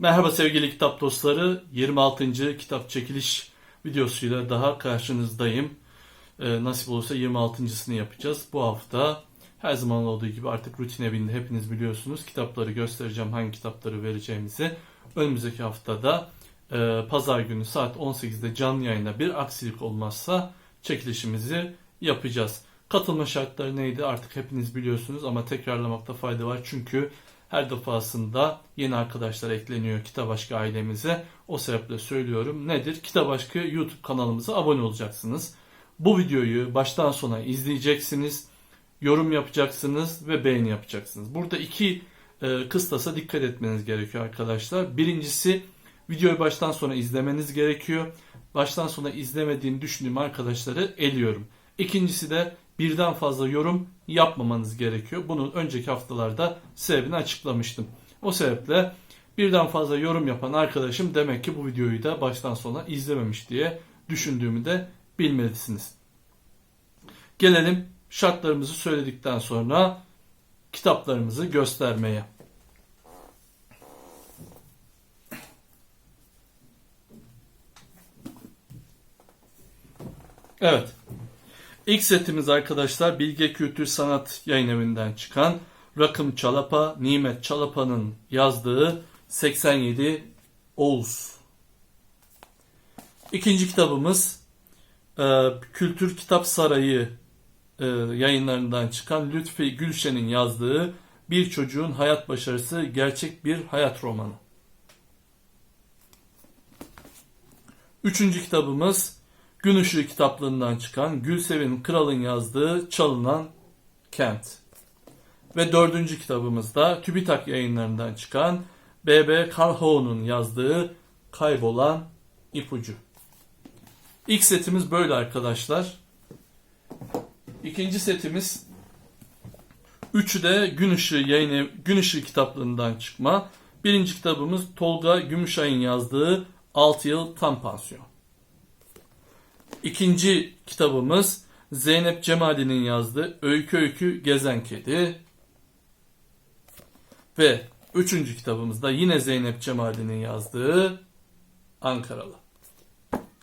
Merhaba sevgili kitap dostları. 26. kitap çekiliş videosuyla daha karşınızdayım. Ee, nasip olursa 26.sını yapacağız. Bu hafta her zaman olduğu gibi artık rutine bindi. Hepiniz biliyorsunuz. Kitapları göstereceğim. Hangi kitapları vereceğimizi. Önümüzdeki haftada e, pazar günü saat 18'de canlı yayında bir aksilik olmazsa çekilişimizi yapacağız. Katılma şartları neydi artık hepiniz biliyorsunuz ama tekrarlamakta fayda var. Çünkü her defasında yeni arkadaşlar ekleniyor Kitap Aşkı ailemize. O sebeple söylüyorum. Nedir? Kitap Aşkı YouTube kanalımıza abone olacaksınız. Bu videoyu baştan sona izleyeceksiniz. Yorum yapacaksınız ve beğeni yapacaksınız. Burada iki e, kıstasa dikkat etmeniz gerekiyor arkadaşlar. Birincisi videoyu baştan sona izlemeniz gerekiyor. Baştan sona izlemediğini düşündüğüm arkadaşları eliyorum. İkincisi de birden fazla yorum yapmamanız gerekiyor. Bunu önceki haftalarda sebebini açıklamıştım. O sebeple birden fazla yorum yapan arkadaşım demek ki bu videoyu da baştan sona izlememiş diye düşündüğümü de bilmelisiniz. Gelelim şartlarımızı söyledikten sonra kitaplarımızı göstermeye. Evet. İlk setimiz arkadaşlar Bilge Kültür Sanat Yayın Evi'nden çıkan Rakım Çalapa, Nimet Çalapa'nın yazdığı 87 Oğuz. İkinci kitabımız e, Kültür Kitap Sarayı e, yayınlarından çıkan Lütfi Gülşen'in yazdığı Bir Çocuğun Hayat Başarısı Gerçek Bir Hayat Romanı. Üçüncü kitabımız Gün Işığı kitaplığından çıkan Gülsevin Kral'ın yazdığı Çalınan Kent. Ve dördüncü kitabımızda TÜBİTAK yayınlarından çıkan B.B. Calhoun'un yazdığı Kaybolan İpucu. İlk setimiz böyle arkadaşlar. İkinci setimiz Üçü de Gün Işığı yayın Gün Işığı kitaplığından çıkma. Birinci kitabımız Tolga Gümüşay'ın yazdığı 6 yıl tam pansiyon. İkinci kitabımız Zeynep Cemali'nin yazdığı Öykü Öykü Gezen Kedi. Ve üçüncü kitabımız da yine Zeynep Cemali'nin yazdığı Ankaralı.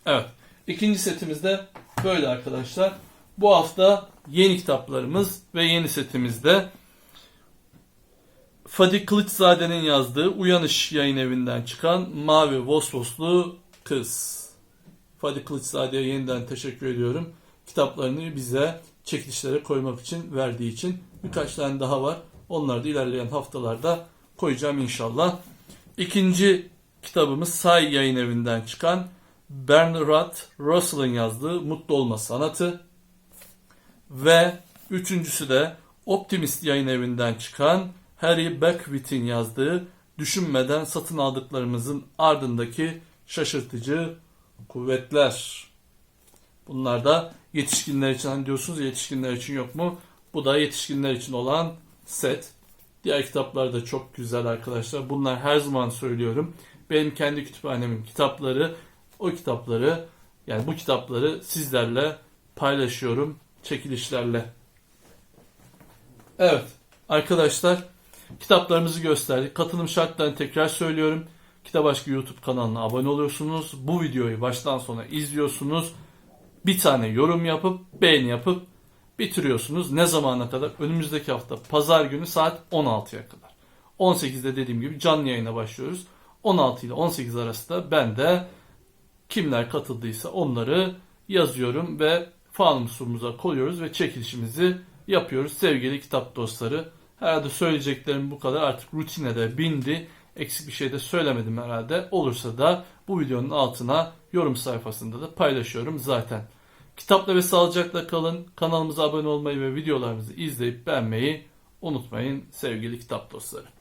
Evet. ikinci setimiz de böyle arkadaşlar. Bu hafta yeni kitaplarımız ve yeni setimizde Fadik Kılıçzade'nin yazdığı Uyanış yayın evinden çıkan Mavi Vosvoslu Kız. Fadi Kılıçzade'ye yeniden teşekkür ediyorum. Kitaplarını bize çekilişlere koymak için verdiği için. Birkaç tane daha var. Onları da ilerleyen haftalarda koyacağım inşallah. İkinci kitabımız Say yayın evinden çıkan Bernard Russell'ın yazdığı Mutlu Olma Sanatı. Ve üçüncüsü de Optimist yayın evinden çıkan Harry Beckwith'in yazdığı Düşünmeden satın aldıklarımızın ardındaki şaşırtıcı kuvvetler. Bunlar da yetişkinler için hani diyorsunuz yetişkinler için yok mu? Bu da yetişkinler için olan set. Diğer kitaplar da çok güzel arkadaşlar. Bunlar her zaman söylüyorum. Benim kendi kütüphanemin kitapları, o kitapları yani bu kitapları sizlerle paylaşıyorum çekilişlerle. Evet arkadaşlar kitaplarımızı gösterdik. Katılım şartlarını tekrar söylüyorum. Kitap Aşkı YouTube kanalına abone oluyorsunuz. Bu videoyu baştan sona izliyorsunuz. Bir tane yorum yapıp beğeni yapıp bitiriyorsunuz. Ne zamana kadar? Önümüzdeki hafta pazar günü saat 16'ya kadar. 18'de dediğim gibi canlı yayına başlıyoruz. 16 ile 18 arasında ben de kimler katıldıysa onları yazıyorum ve fanusumuza koyuyoruz ve çekilişimizi yapıyoruz sevgili kitap dostları. Herhalde söyleyeceklerim bu kadar artık rutine de bindi eksik bir şey de söylemedim herhalde. Olursa da bu videonun altına yorum sayfasında da paylaşıyorum zaten. Kitapla ve sağlıcakla kalın. Kanalımıza abone olmayı ve videolarımızı izleyip beğenmeyi unutmayın sevgili kitap dostları.